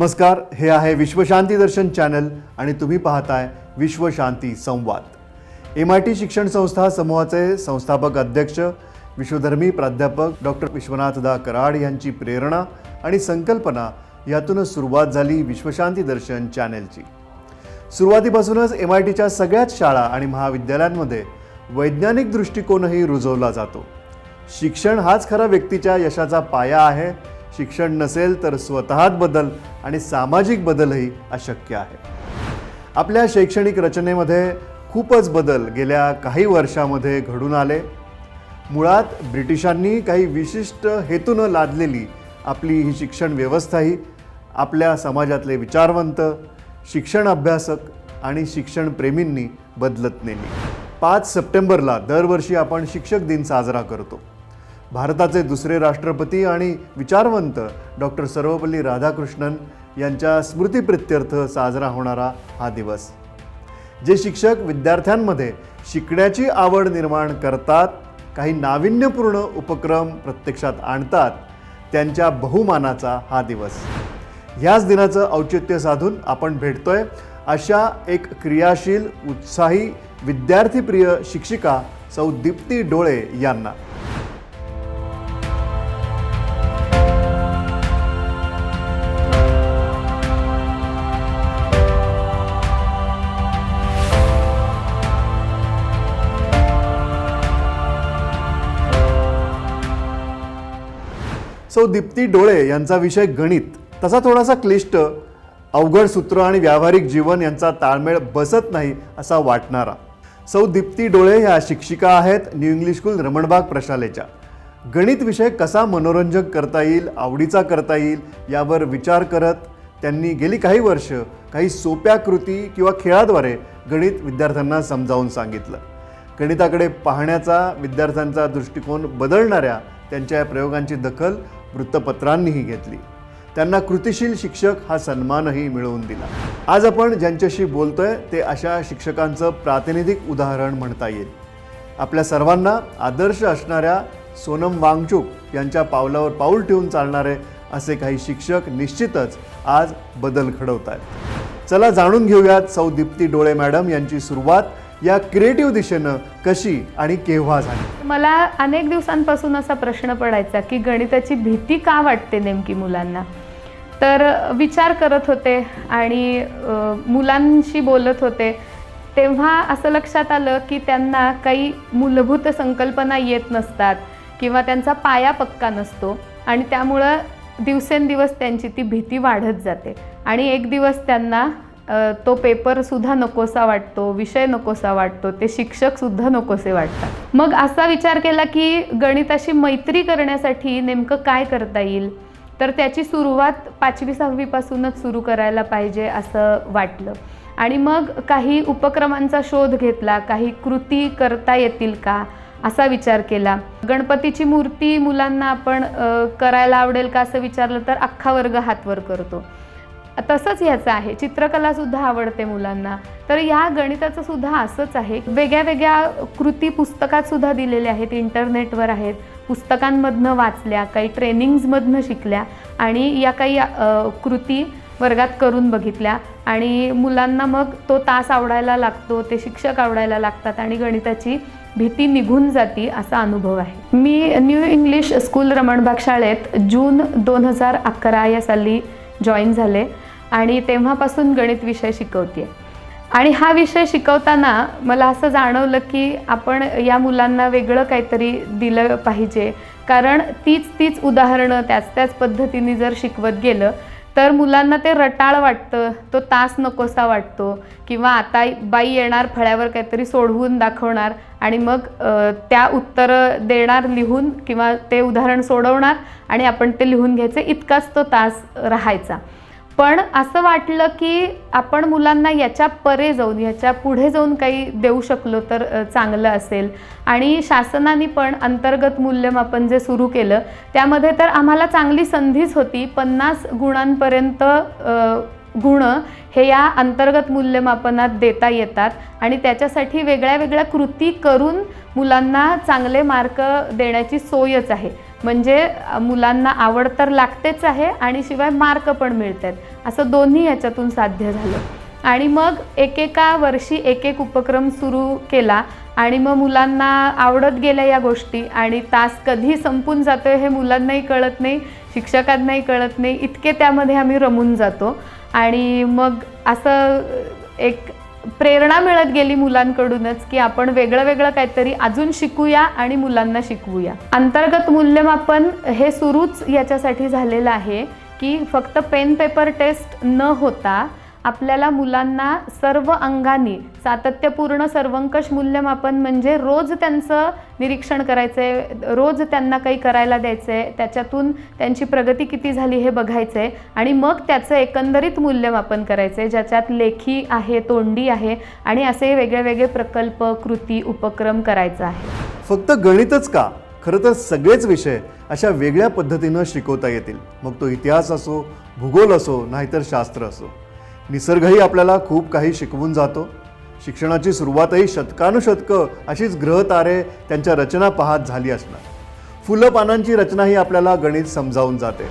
नमस्कार हे आहे विश्वशांती दर्शन चॅनल आणि तुम्ही पाहताय विश्वशांती संवाद. एम आय टी शिक्षण संस्था समूहाचे संस्थापक अध्यक्ष विश्वधर्मी प्राध्यापक डॉक्टर विश्वनाथदा कराड यांची प्रेरणा आणि संकल्पना यातूनच सुरुवात झाली विश्वशांती दर्शन चॅनेलची. सुरुवातीपासूनच एम आय टीच्या सगळ्याच शाळा आणि महाविद्यालयांमध्ये वैज्ञानिक दृष्टिकोनही रुजवला जातो. शिक्षण हाच खरा व्यक्तीच्या यशाचा पाया आहे शिक्षण नसेल तर स्वतःत बदल आणि सामाजिक बदलही अशक्य आहे. आपल्या शैक्षणिक रचनेमध्ये खूपच बदल गेल्या काही वर्षामध्ये घडून आले. मुळात ब्रिटिशांनी काही विशिष्ट हेतूनं लादलेली आपली ही शिक्षण व्यवस्था ही आपल्या समाजातले विचारवंत शिक्षण अभ्यासक आणि शिक्षणप्रेमींनी बदलत नेली. पाच सप्टेंबरला दरवर्षी आपण शिक्षक दिन साजरा करतो. भारताचे दुसरे राष्ट्रपती आणि विचारवंत डॉक्टर सर्वपल्ली राधाकृष्णन यांच्या स्मृतीप्रित्यर्थ साजरा होणारा हा दिवस. जे शिक्षक विद्यार्थ्यांमध्ये शिकण्याची आवड निर्माण करतात काही नाविन्यपूर्ण उपक्रम प्रत्यक्षात आणतात त्यांच्या बहुमानाचा हा दिवस. ह्याच दिनाचं औचित्य साधून आपण भेटतोय अशा एक क्रियाशील उत्साही विद्यार्थीप्रिय शिक्षिका सौ दीप्ती डोळे यांना. सौ दीप्ती डोळे यांचा विषय गणित. तसा थोडासा क्लिष्ट अवघड सूत्र आणि व्यावहारिक जीवन यांचा ताळमेळ बसत नाही असा वाटणारा. सौ दीप्ती डोळे ह्या शिक्षिका आहेत न्यू इंग्लिश स्कूल रमणबाग प्रशालेच्या. गणित विषय कसा मनोरंजक करता येईल आवडीचा करता येईल यावर विचार करत त्यांनी गेली काही वर्ष काही सोप्या कृती किंवा खेळाद्वारे गणित विद्यार्थ्यांना समजावून सांगितलं. गणिताकडे पाहण्याचा विद्यार्थ्यांचा दृष्टिकोन बदलणाऱ्या त्यांच्या या प्रयोगांची दखल वृत्तपत्रांनीही घेतली. त्यांना कृतिशील शिक्षक हा सन्मानही मिळवून दिला. आज आपण ज्यांच्याशी बोलतोय ते अशा शिक्षकांचं प्रातिनिधिक उदाहरण म्हणता येईल. आपल्या सर्वांना आदर्श असणाऱ्या सोनम वांगचूक यांच्या पावलावर पाऊल ठेवून चालणारे असे काही शिक्षक निश्चितच आज बदल घडवत आहेत चला जाणून घेऊयात सौ दीप्ती डोळे मॅडम यांची सुरुवात. या क्रिएटिव्ह दिशेनं कशी आणि केव्हा झाली? मला अनेक दिवसांपासून असा प्रश्न पडायचा की गणिताची भीती का वाटते नेमकी मुलांना? तर विचार करत होते आणि मुलांशी बोलत होते. तेव्हा असं लक्षात आलं की त्यांना काही मूलभूत संकल्पना येत नसतात किंवा त्यांचा पाया पक्का नसतो आणि त्यामुळं दिवसेंदिवस त्यांची ती भीती वाढत जाते. आणि एक दिवस त्यांना तो पेपरसुद्धा नकोसा वाटतो विषय नकोसा वाटतो ते शिक्षकसुद्धा नकोसे वाटतात. मग असा विचार केला की गणिताशी मैत्री करण्यासाठी नेमकं काय करता येईल? तर त्याची सुरुवात पाचवी सहावीपासूनच सुरू करायला पाहिजे असं वाटलं. आणि मग काही उपक्रमांचा शोध घेतला काही कृती करता येतील का असा विचार केला. गणपतीची मूर्ती मुलांना आपण करायला आवडेल का असं विचारलं तर अख्खा वर्ग हातवर करतो. तसंच ह्याचं आहे. चित्रकला सुद्धा आवडते मुलांना. तर या गणिताचं सुद्धा असंच आहे. वेगळ्या वेगळ्या कृती पुस्तकात सुद्धा दिलेल्या आहेत. इंटरनेटवर आहेत. पुस्तकांमधनं वाचल्या काही ट्रेनिंग्जमधनं शिकल्या आणि या काही कृती वर्गात करून बघितल्या. आणि मुलांना मग तो तास आवडायला लागतो ते शिक्षक आवडायला लागतात आणि गणिताची भीती निघून जाती असा अनुभव आहे. मी न्यू इंग्लिश स्कूल रमणबाग शाळेत जून दोन हजार अकरा या साली जॉईन झाले. आणि तेव्हापासून गणित विषय शिकवते आणि हा विषय शिकवताना मला असं जाणवलं की आपण या मुलांना वेगळं काहीतरी दिलं पाहिजे. कारण तीच तीच उदाहरणं त्याच त्याच पद्धतीने जर शिकवत गेलं तर मुलांना ते रटाळ वाटतं तो तास नकोसा वाटतो किंवा आता बाई येणार फळ्यावर काहीतरी सोडवून दाखवणार आणि मग त्या उत्तरं देणार लिहून किंवा ते उदाहरण सोडवणार आणि आपण ते लिहून घ्यायचे. इतकाच तो तास राहायचा. पण असं वाटलं की आपण मुलांना याच्या परे जाऊन याच्यापुढे जाऊन काही देऊ शकलो तर चांगलं असेल. आणि शासनाने पण अंतर्गत मूल्यमापन जे सुरू केलं त्यामध्ये तर आम्हाला चांगली संधीच होती. पन्नास गुणांपर्यंत गुण हे या अंतर्गत मूल्यमापनात देता येतात. आणि त्याच्यासाठी वेगळ्या वेगळ्या कृती करून मुलांना चांगले मार्क देण्याची सोयच आहे. म्हणजे मुलांना आवड तर लागतेच आहे आणि शिवाय मार्क पण मिळत आहेत असं दोन्ही याच्यातून साध्य झालं. आणि मग एकेका वर्षी एक एक उपक्रम सुरू केला आणि मग मुलांना आवडत गेल्या या गोष्टी आणि तास कधी संपून जातोय हे मुलांनाही कळत नाही शिक्षकांनाही कळत नाही. इतके त्यामध्ये आम्ही रमून जातो. आणि मग असं एक प्रेरणा मिळत गेली मुलांकडूनच की आपण वेगळं वेगळं काहीतरी अजून शिकूया आणि मुलांना शिकवूया. अंतर्गत मूल्यमापन हे सुरूच याच्यासाठी झालेलं आहे की फक्त पेन पेपर टेस्ट न होता आपल्याला मुलांना सर्व अंगाने सातत्यपूर्ण सर्वंकष मूल्यमापन म्हणजे रोज त्यांचं निरीक्षण करायचं आहे रोज त्यांना काही करायला द्यायचं आहे त्याच्यातून त्यांची प्रगती किती झाली हे बघायचं आहे आणि मग त्याचं एकंदरीत मूल्यमापन करायचं आहे ज्याच्यात लेखी आहे तोंडी आहे आणि असे वेगळे वेगळे प्रकल्प कृती उपक्रम करायचा आहे. फक्त गणितच का? खरं तर सगळेच विषय अशा वेगळ्या पद्धतीनं शिकवता येतील. मग तो इतिहास असो भूगोल असो नाहीतर शास्त्र असो. निसर्गही आपल्याला खूप काही शिकवून जातो. शिक्षणाची सुरुवातही शतकानुशतकं अशीच ग्रहतारे त्यांच्या रचना पाहत झाली असणार. फुलं पानांची रचनाही आपल्याला गणित समजावून जाते.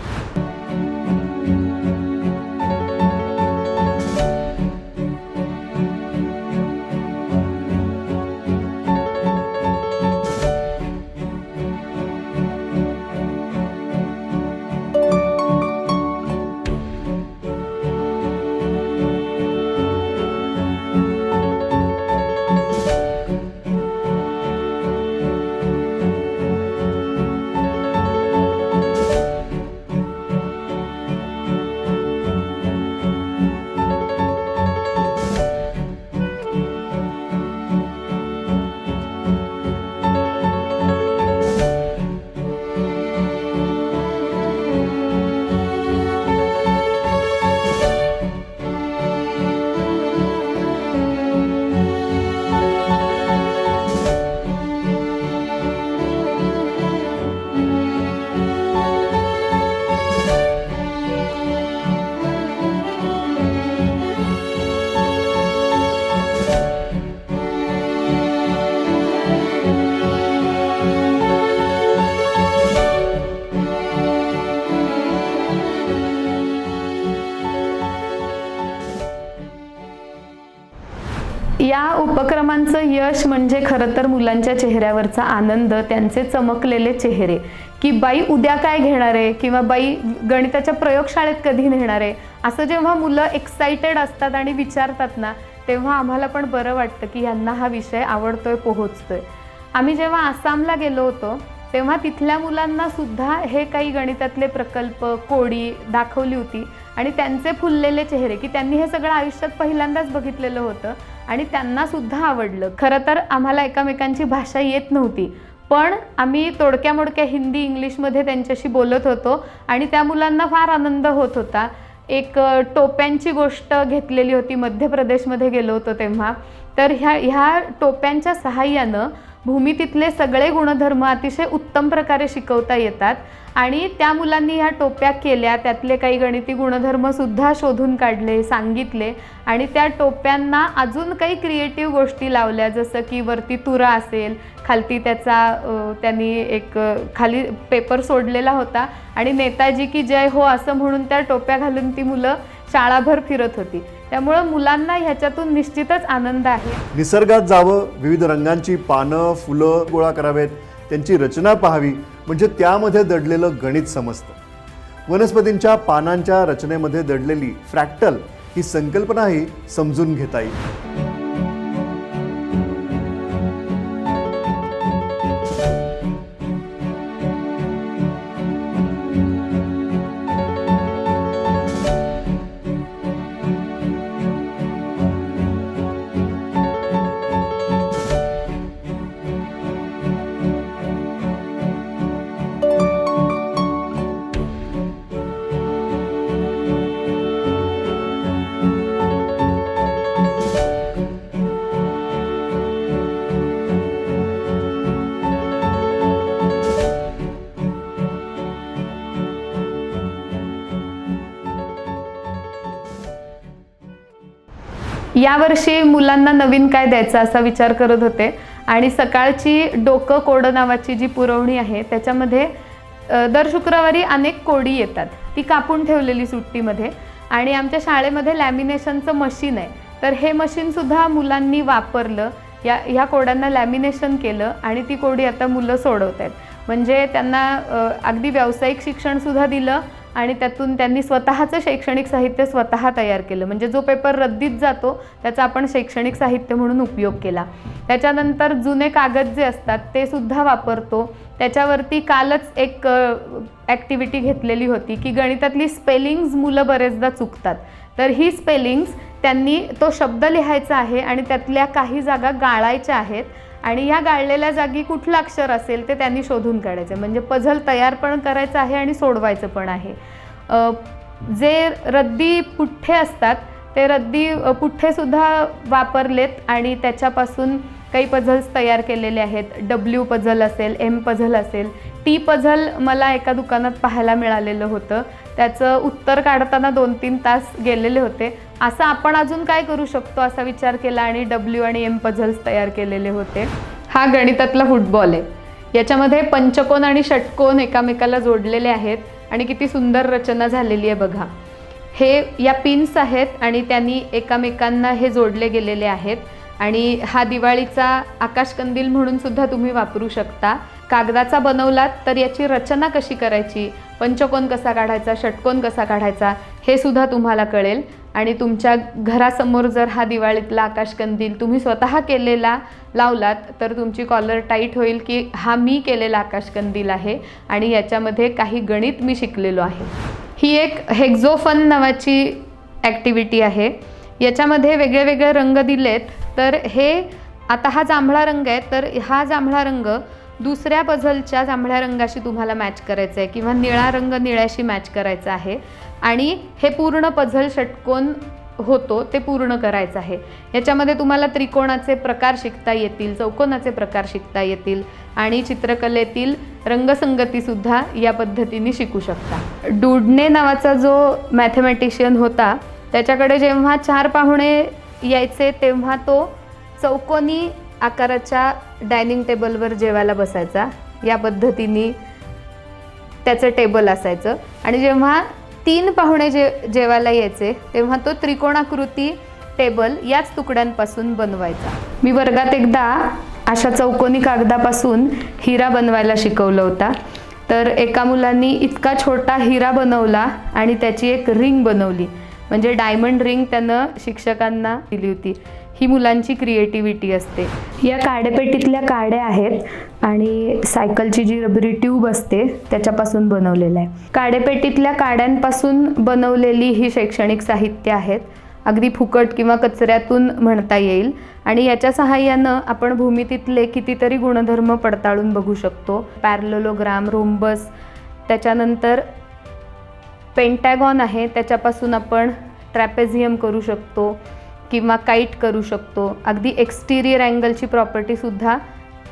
उपक्रमांचं यश म्हणजे खरं तर मुलांच्या चेहऱ्यावरचा आनंद त्यांचे चमकलेले चेहरे. की बाई उद्या काय घेणार आहे? किंवा बाई गणिताच्या प्रयोगशाळेत कधी नेणार आहे? असं जेव्हा मुलं एक्साइटेड असतात आणि विचारतात ना तेव्हा आम्हाला पण बरं वाटतं की यांना हा विषय आवडतोय पोहोचतोय. आम्ही जेव्हा आसामला गेलो होतो तेव्हा तिथल्या मुलांना सुद्धा हे काही गणितातले प्रकल्प कोडी दाखवली होती. आणि त्यांचे फुललेले चेहरे की त्यांनी हे सगळं आयुष्यात पहिल्यांदाच बघितलेलं होतं. आणि त्यांना सुद्धा आवडलं. खरं तर आम्हाला एकामेकांची भाषा येत नव्हती. पण आम्ही तोडक्या मोडक्या हिंदी इंग्लिशमध्ये त्यांच्याशी बोलत होतो. आणि त्या मुलांना फार आनंद होत होता. एक टोप्यांची गोष्ट घेतलेली होती. मध्य प्रदेशमध्ये गेलो होतो तेव्हा. तर ह्या ह्या टोप्यांच्या सहाय्यानं भूमितीतले सगळे गुणधर्म अतिशय उत्तम प्रकारे शिकवता येतात. आणि त्या मुलांनी ह्या टोप्या केल्या त्यातले काही गणिती गुणधर्मसुद्धा शोधून काढले सांगितले. आणि त्या टोप्यांना अजून काही क्रिएटिव्ह गोष्टी लावल्या जसं की वरती तुरा असेल खालती त्याचा त्यांनी एक खाली पेपर सोडलेला होता. आणि नेताजी की जय हो असं म्हणून त्या टोप्या घालून ती मुलं शाळाभर फिरत होती. त्यामुळं मुलांना ह्याच्यातून निश्चितच आनंद आहे. निसर्गात जावं विविध रंगांची पानं फुलं गोळा करावेत त्यांची रचना पाहावी म्हणजे त्यामध्ये दडलेलं गणित समजतं. वनस्पतींच्या पानांच्या रचनेमध्ये दडलेली फ्रॅक्टल ही संकल्पनाही समजून घेता येईल. यावर्षी मुलांना नवीन काय द्यायचं असा विचार करत होते. आणि सकाळची डोकं कोडं नावाची जी पुरवणी आहे त्याच्यामध्ये दर शुक्रवारी अनेक कोडी येतात. ती कापून ठेवलेली सुट्टीमध्ये. आणि आमच्या शाळेमध्ये लॅमिनेशनचं मशीन आहे. तर हे मशीनसुद्धा मुलांनी वापरलं. या ह्या कोड्यांना लॅमिनेशन केलं आणि ती कोडी आता मुलं सोडवत आहेत म्हणजे त्यांना अगदी व्यावसायिक शिक्षणसुद्धा दिलं. आणि त्यातून त्यांनी स्वतःचं शैक्षणिक साहित्य स्वतः तयार केलं. म्हणजे जो पेपर रद्दीत जातो त्याचा आपण शैक्षणिक साहित्य म्हणून उपयोग केला. त्याच्यानंतर जुने कागद जे असतात ते सुद्धा वापरतो. त्याच्यावरती कालच एक ॲक्टिव्हिटी घेतलेली होती की गणितातली स्पेलिंग्ज मुलं बरेचदा चुकतात. तर ही स्पेलिंग्स त्यांनी तो शब्द लिहायचा आहे आणि त्यातल्या काही जागा गाळायच्या आहेत. आणि ह्या गाळलेल्या जागी कुठलं अक्षर असेल ते त्यांनी शोधून काढायचं. म्हणजे पझल तयार पण करायचं आहे आणि सोडवायचं पण आहे. जे रद्दी पुठ्ठे असतात ते रद्दी पुठ्ठेसुद्धा वापरलेत आणि त्याच्यापासून काही पझल्स तयार केलेले आहेत. डब्ल्यू पझल असेल एम पझल असेल टी पझल मला एका दुकानात पाहायला मिळालेलं होतं. त्याचं उत्तर काढताना दोन तीन तास गेलेले होते. असं आपण अजून काय करू शकतो असा विचार केला आणि डब्ल्यू आणि एम पझल्स तयार केलेले होते. हा गणितातला फुटबॉल आहे. याच्यामध्ये पंचकोन आणि षटकोन एकामेकाला जोडलेले आहेत आणि किती सुंदर रचना झालेली आहे बघा. हे या पिन्स आहेत आणि त्यांनी एकामेकांना हे जोडले गेलेले आहेत. आणि हा दिवाळीचा आकाशकंदील म्हणून सुद्धा तुम्ही वापरू शकता. कागदाचा बनवलात तर याची रचना कशी करायची? पंचकोन कसा काढायचा? षटकोन कसा काढायचा? हे सुद्धा तुम्हाला कळेल. आणि तुमच्या घरासमोर जर हा दिवाळीतला आकाशकंदील तुम्ही स्वतः केलेला लावलात तर तुमची कॉलर टाईट होईल की हा मी केलेला आकाशकंदील आहे आणि याच्यामध्ये काही गणित मी शिकलेलो आहे. ही एक हेक्झोफन नावाची ॲक्टिव्हिटी आहे. याच्यामध्ये वेगळे वेगळे रंग दिलेत. तर हे आता हा जांभळा रंग आहे तर हा जांभळा रंग दुसऱ्या पझलच्या जांभळ्या रंगाशी तुम्हाला मॅच करायचं आहे किंवा निळा रंग निळ्याशी मॅच करायचा आहे. आणि हे पूर्ण पझल षटकोन होतो ते पूर्ण करायचं आहे. याच्यामध्ये तुम्हाला त्रिकोणाचे प्रकार शिकता येतील चौकोनाचे प्रकार शिकता येतील आणि चित्रकलेतील रंगसंगतीसुद्धा या पद्धतीने शिकू शकता. डुडने नावाचा जो मॅथमॅटिशियन होता त्याच्याकडे जेव्हा चार पाहुणे यायचे तेव्हा तो चौकोनी आकाराच्या डायनिंग टेबलवर जेवायला बसायचा. या पद्धतीने त्याचं टेबल असायचं. आणि जेव्हा तीन पाहुणे जे जेवायला यायचे तेव्हा तो त्रिकोणाकृती टेबल याच तुकड्यांपासून बनवायचा. मी वर्गात एकदा अशा चौकोनी कागदापासून हिरा बनवायला शिकवलं होता. तर एका मुलांनी इतका छोटा हिरा बनवला आणि त्याची एक रिंग बनवली. म्हणजे डायमंड रिंग त्यानं शिक्षकांना दिली होती. ही मुलांची क्रिएटिव्हिटी असते. या काडेपेटीतल्या काड्या आहेत आणि सायकलची जी रबरी ट्यूब असते त्याच्यापासून बनवलेलं आहे. काडेपेटीतल्या काड्यांपासून बनवलेली ही शैक्षणिक साहित्य आहेत. अगदी फुकट किंवा कचऱ्यातून म्हणता येईल. आणि याच्या सहाय्यानं आपण भूमितीतले कितीतरी गुणधर्म पडताळून बघू शकतो. पॅरलोलोग्राम रोम्बस त्याच्यानंतर पेंटॅगॉन आहे त्याच्यापासून आपण ट्रॅपेझियम करू शकतो. किंवा काईट करू शकतो. अगदी एक्सटिरियर अँगलची प्रॉपर्टीसुद्धा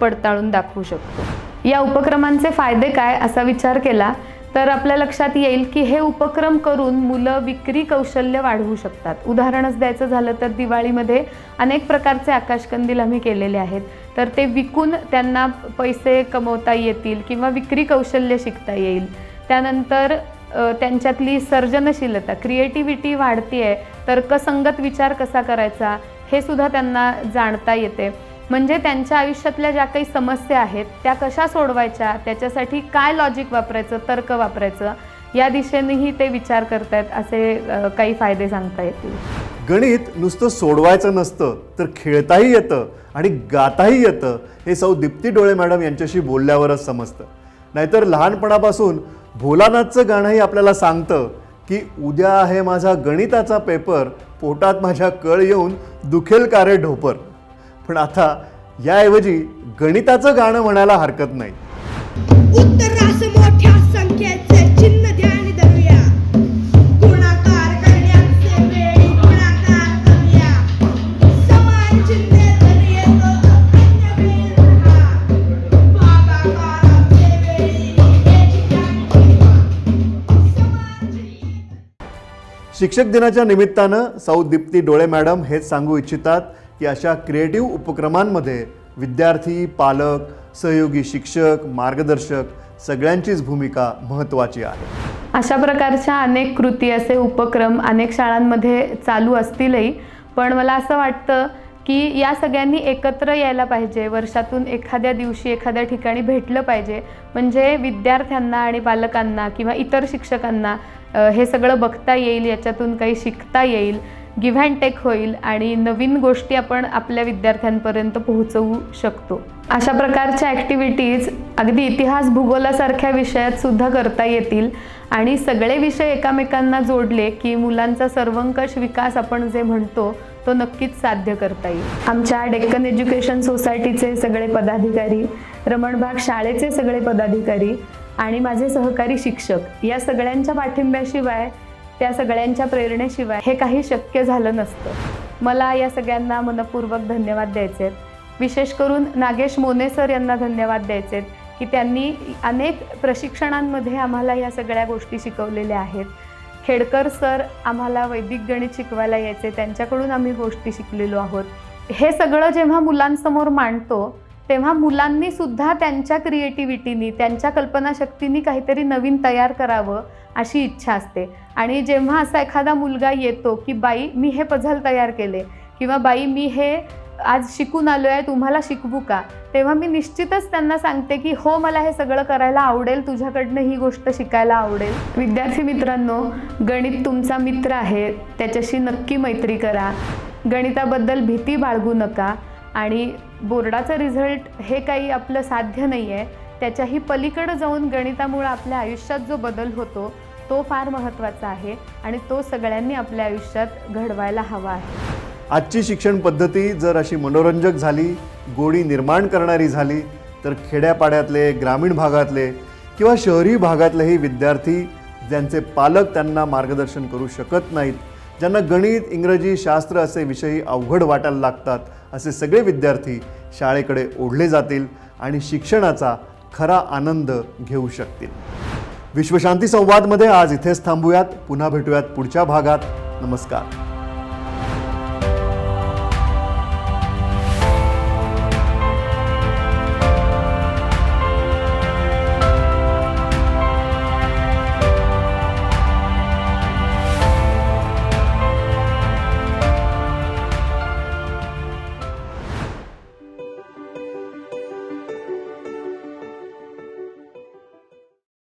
पडताळून दाखवू शकतो. या उपक्रमांचे फायदे काय असा विचार केला तर आपल्या लक्षात येईल की हे उपक्रम करून मुलं विक्री कौशल्य वाढवू शकतात. उदाहरणच द्यायचं झालं तर दिवाळीमध्ये अनेक प्रकारचे आकाशकंदील आम्ही केलेले आहेत. तर ते विकून त्यांना पैसे कमवता येतील किंवा विक्री कौशल्य शिकता येईल. त्यानंतर त्यांच्यातली सर्जनशीलता क्रिएटिव्हिटी वाढती आहे तर्कसंगत विचार कसा करायचा हे सुद्धा त्यांना जाणता येते. म्हणजे त्यांच्या आयुष्यातल्या ज्या काही समस्या आहेत त्या कशा सोडवायच्या त्याच्यासाठी काय लॉजिक वापरायचं तर्क वापरायचं या दिशेनेही ते विचार करतायत असे काही फायदे सांगता येतील. गणित नुसतं सोडवायचं नसतं तर खेळताही येतं आणि गाताही येतं हे सौ दीप्ती डोळे मॅडम यांच्याशी बोलल्यावरच समजतं. नाहीतर लहानपणापासून भोलानाथचं गाणंही आपल्याला सांगतं की उद्या आहे माझा गणिताचा पेपर पोटात माझ्या कळ येऊन दुखेल का रे ढोपर. पण आता याऐवजी गणिताचं गाणं म्हणायला हरकत नाही. शिक्षक दिनाच्या निमित्तानं सौ दीप्ती डोळे मॅडम हेच सांगू इच्छितात की अशा क्रिएटिव्ह उपक्रमांमध्ये विद्यार्थी पालक सहयोगी शिक्षक मार्गदर्शक सगळ्यांचीच भूमिका महत्त्वाची आहे. अशा प्रकारच्या अनेक कृती असे उपक्रम अनेक शाळांमध्ये चालू असतीलही. पण मला असं वाटतं की या सगळ्यांनी एकत्र यायला पाहिजे. वर्षातून एखाद्या दिवशी एखाद्या ठिकाणी भेटलं पाहिजे. म्हणजे विद्यार्थ्यांना आणि पालकांना किंवा इतर शिक्षकांना हे सगळं बघता येईल याच्यातून काही शिकता येईल गिव्ह अँड टेक होईल आणि नवीन गोष्टी आपण आपल्या विद्यार्थ्यांपर्यंत पोहोचवू शकतो. अशा प्रकारच्या ॲक्टिव्हिटीज अगदी इतिहास भूगोलासारख्या विषयात सुद्धा करता येतील आणि सगळे विषय एकामेकांना जोडले की मुलांचा सर्वंकष विकास आपण जे म्हणतो तो नक्कीच साध्य करता येईल. आमच्या डेक्कन एज्युकेशन सोसायटीचे सगळे पदाधिकारी रमणबाग शाळेचे सगळे पदाधिकारी आणि माझे सहकारी शिक्षक या सगळ्यांच्या पाठिंब्याशिवाय त्या सगळ्यांच्या प्रेरणेशिवाय हे काही शक्य झालं नसतं. मला या सगळ्यांना मनपूर्वक धन्यवाद द्यायचे आहेत विशेष करून नागेश मोने सर यांना धन्यवाद द्यायचे आहेत की त्यांनी अनेक प्रशिक्षणांमध्ये आम्हाला या सगळ्या गोष्टी शिकवलेल्या आहेत. खेडकर सर आम्हाला वैदिक गणित शिकवायला यायचे त्यांच्याकडून आम्ही गोष्टी शिकलेलो आहोत. हे सगळं जेव्हा मुलांसमोर मांडतो तेव्हा मुलांनी सुद्धा त्यांच्या क्रिएटिव्हिटीनी त्यांच्या कल्पनाशक्तीनी काहीतरी नवीन तयार करावं अशी इच्छा असते. आणि जेव्हा असा एखादा मुलगा येतो की बाई मी हे पझल तयार केले किंवा बाई मी हे आज शिकून आलो आहे तुम्हाला शिकवू का? तेव्हा मी निश्चितच त्यांना सांगते की हो मला हे सगळं करायला आवडेल तुझ्याकडनं ही गोष्ट शिकायला आवडेल. विद्यार्थी मित्रांनो गणित तुमचा मित्र आहे त्याच्याशी नक्की मैत्री करा. गणिताबद्दल भीती बाळगू नका आणि बोर्डाचं रिझल्ट हे काही आपलं साध्य नाही आहे त्याच्याही पलीकडं जाऊन गणितामुळं आपल्या आयुष्यात जो बदल होतो तो फार महत्त्वाचा आहे आणि तो सगळ्यांनी आपल्या आयुष्यात घडवायला हवा आहे. आजची शिक्षण पद्धती जर अशी मनोरंजक झाली गोडी निर्माण करणारी झाली तर खेड्यापाड्यातले ग्रामीण भागातले किंवा शहरी भागातलेही विद्यार्थी ज्यांचे पालक त्यांना मार्गदर्शन करू शकत नाहीत ज्यांना गणित इंग्रजी शास्त्र असे विषयी अवघड वाटायला लागतात असे सगळे विद्यार्थी शाळेकडे ओढले जातील आणि शिक्षणाचा खरा आनंद घेऊ शकतील. विश्वशांती संवादमध्ये आज इथेच थांबूयात पुन्हा भेटूयात पुढच्या भागात. नमस्कार.